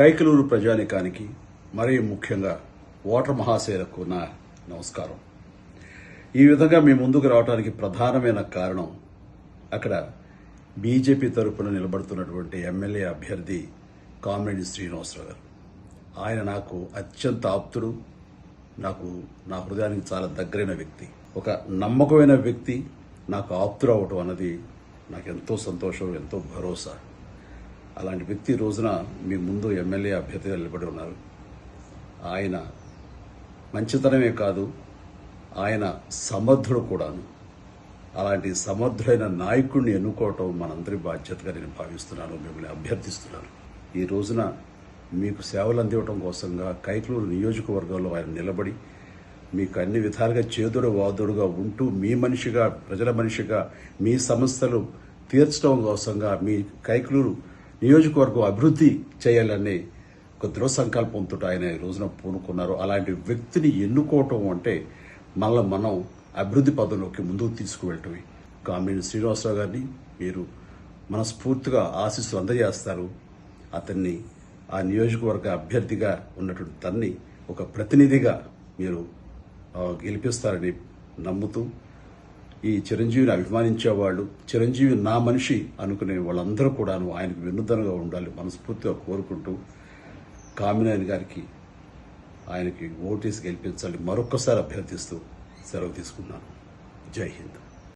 కైకలూరు ప్రజానికానికి మరీ ముఖ్యంగా ఓటర్ మహాశయులకు నా నమస్కారం. ఈ విధంగా మీ ముందుకు రావడానికి ప్రధానమైన కారణం అక్కడ బీజేపీ తరపున నిలబడుతున్నటువంటి ఎమ్మెల్యే అభ్యర్థి కామిరెడ్డి శ్రీనివాసరావు గారు. ఆయన నాకు అత్యంత ఆప్తుడు నాకు నా హృదయానికి చాలా దగ్గరైన వ్యక్తి. ఒక నమ్మకమైన వ్యక్తి నాకు ఆప్తుడు అవ్వటం అన్నది నాకు ఎంతో సంతోషం ఎంతో భరోసా. అలాంటి వ్యక్తి రోజున మీ ముందు ఎమ్మెల్యే అభ్యర్థిగా నిలబడి ఉన్నారు. ఆయన మంచితనమే కాదు ఆయన సమర్థుడు కూడాను. అలాంటి సమర్థుడైన నాయకుడిని ఎన్నుకోవటం మనందరి బాధ్యతగా నేను భావిస్తున్నాను మిమ్మల్ని అభ్యర్థిస్తున్నాను. ఈ రోజున మీకు సేవలు అందివ్వటం కోసంగా కైకలూరు నియోజకవర్గంలో ఆయన నిలబడి మీకు అన్ని విధాలుగా చేదుడు వాదుడుగా ఉంటూ మీ మనిషిగా ప్రజల మనిషిగా మీ సమస్యలు తీర్చడం కోసంగా మీ కైకలూరు నియోజకవర్గం అభివృద్ధి చేయాలని ఒక దృఢ సంకల్పంతో ఆయన ఈ రోజున పూనుకున్నారు. అలాంటి వ్యక్తిని ఎన్నుకోవటం అంటే మనల్ని మనం అభివృద్ధి పదంలోకి ముందుకు తీసుకువెళ్ళటమే. కామినేని శ్రీనివాసరావు గారిని మీరు మనస్ఫూర్తిగా ఆశీస్సులు అందజేస్తారు. అతన్ని ఆ నియోజకవర్గ అభ్యర్థిగా ఉన్నటువంటి తన్ని ఒక ప్రతినిధిగా మీరు గెలిపిస్తారని నమ్ముతూ ఈ చిరంజీవిని అభిమానించే వాళ్ళు చిరంజీవి నా మనిషి అనుకునే వాళ్ళందరూ కూడాను ఆయనకు వెన్నుదనగా ఉండాలి మనస్ఫూర్తిగా కోరుకుంటూ కామినేని గారికి ఆయనకి ఓటేసి గెలిపించాలి మరొక్కసారి అభ్యర్థిస్తూ సెలవు తీసుకున్నాను. జై హింద్.